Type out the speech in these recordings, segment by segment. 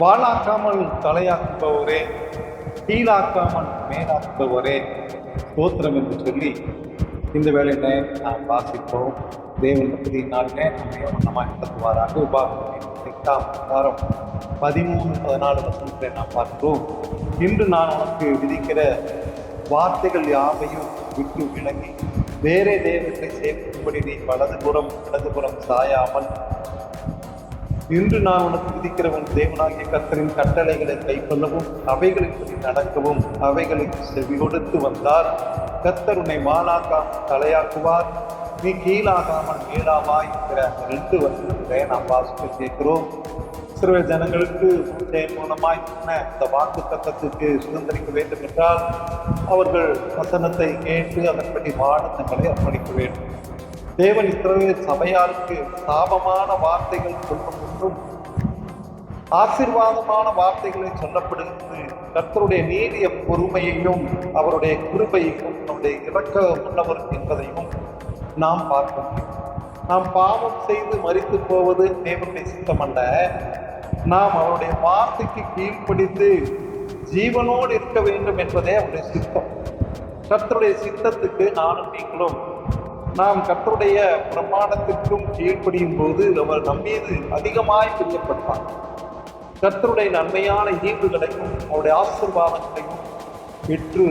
வாழாக்காமல் தலையாக்குபவரே கீழாக்காமல் மேலாக்குபவரே ஸ்தோத்திரம் என்று சொல்லி இந்த வேலையில நாம் வாசிப்போம். தேவன் பகுதி நாளிலே நம்மை வண்ணமாக நடத்துவாராக. உபாகம் எட்டாம் வாரம் பதிமூணு பதினாலு வசனத்தை நாம் பார்க்கிறோம். இன்று நான் உனக்கு விதிக்கிற வார்த்தைகள் யாவையும் விட்டு விளங்கி வேறே தேவத்தை சேர்க்கும்படி நீ வலதுபுறம் இடதுபுறம் சாயாமல் இன்று நான் உனக்கு விதிக்கிறவன் தேவனாகிய கர்த்தரின் கட்டளைகளை கைக்கொள்ளவும் அவைகளுக்கு நடக்கவும் அவைகளுக்கு செவி கொடுத்து வந்தார். கத்தர் உன்னை மாலாக்காமல் தலையாக்குவார். நீ கீழாகாமல் மேலாவாய் என்கிற ரெண்டு வசனங்களை நாம் வாசித்து கேட்கிறோம். சிறுவர் ஜனங்களுக்கு மோசேயின் மூலமாய் இந்த வாக்கு தத்தத்துக்கு சுதந்திரிக்க வேண்டும் என்றால் அவர்கள் வசனத்தை கேட்டு அதன்படி வாழ தங்களை அர்ப்பணிக்க வேண்டும். தேவன் இஸ்ரவேல் சபையாருக்கு சாபமான வார்த்தைகள் சொல்லும் என்றும் ஆசீர்வாதமான வார்த்தைகளை சொல்லப்படுகிறது. கர்த்தருடைய நீடிய பொறுமையையும் அவருடைய கிருபையையும் நம்முடைய இறக்க உள்ளவர் என்பதையும் நாம் பார்க்கணும் நாம் பாவம் செய்து மறித்து போவது தேவனுடைய சித்தமல்ல நாம் அவருடைய வார்த்தைக்கு கீழ்ப்படித்து ஜீவனோடு இருக்க வேண்டும் என்பதே அவருடைய சித்தம். கர்த்தருடைய சித்தத்துக்கு நானும் நீங்களும் நாம் கத்தருடைய பிரமாணத்திற்கும் கீழ்ப்படியும் போது அவர் நம்மீது அதிகமாய் பிரியப்பட்டார் கத்தருடைய நன்மையான ஈவுகளையும் அவருடைய ஆசிர்வாதங்களையும் பெற்று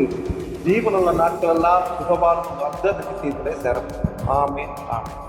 ஜீவனுள்ள நாட்களெல்லாம் சுகவாழ்வு வந்து அந்த நிச்சயத்திலே சேரும். ஆமே ஆமீன்.